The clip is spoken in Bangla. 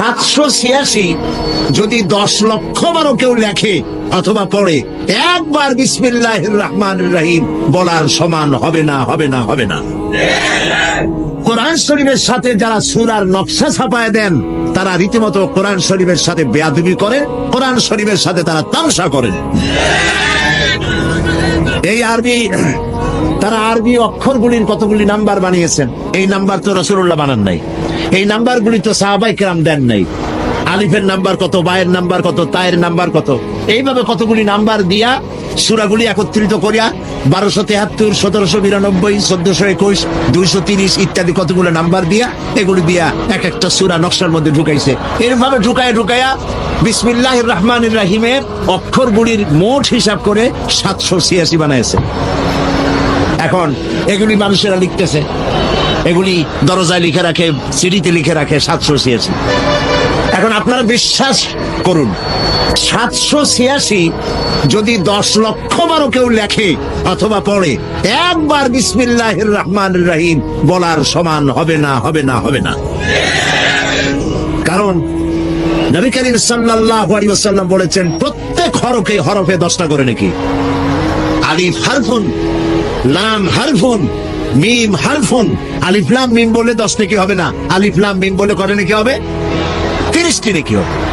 সাতশো ছিয়াশি। যদি দশ লক্ষ বারো কেউ লেখে অথবা পড়ে, একবার বিসমিল্লাহ রহমান রাহিম বলার সমান হবে না হবে না হবে না। কোরআন শরীফের সাথে যারা সুরার নকশা ছাপায় দেন, তারা রীতিমতো কোরআন শরীফের সাথে বেয়াদবি করে, কোরআন শরীফের সাথে তারা তামসা করেন এই আরবি তারা আরবি অক্ষরগুলির কতগুলি নাম্বার বানিয়েছেন? এই নাম্বার তো রসুল্লাহ বানান নাই। এই নাম্বারগুলি তো সাহাবাই কেরাম দেন নাই। আলিফের নাম্বার কত, বায়ের নাম্বার কত, তায়ের নাম্বার কত? এইভাবে কতগুলি নাম্বার দিয়া সুরাগুলি একত্রিত করিয়া বারোশো তেহাত্তর, সতেরোশো বিরানব্বই, চোদ্দশো একুশ, দুইশো তিরিশ ইত্যাদি কতগুলো নাম্বার দিয়া এগুলি দিয়া এক একটা সুরা নকশার মধ্যে ঢুকাইছে। এরভাবে ঢুকায় ঢুকাইয়া বিসমিল্লাহ রহমান রাহিমের অক্ষরগুলির মোট হিসাব করে সাতশো ছিয়াশি বানাইছে। এখন এগুলি মানুষেরা লিখতেছে। এগুলি দরজায় লিখে রাখে, সিঁড়িতে লিখে রাখে, সাতশো ছিয়াশি। এখন আপনারা বিশ্বাস করুন, সাতশো ছিয়াশি যদি দশ লক্ষ বারো কেউ লেখে অথবা পড়ে, একবার বিসমিল্লাহ রহমান রাহিম বলার সমান হবে না হবে না হবে না। কারণ নবী করিম ওয়াসাল্লাম বলেছেন, প্রত্যেক হরফে হরফে দশটা করে নাকি আলিফ হারফুন। লাম হারফুন, মিম হারফুন। আলিফলাম মিম বলে দশ নাকি হবে না? আলিফলাম মিম বলে করে নাকি হবে? তিরিশটি নাকি হবে।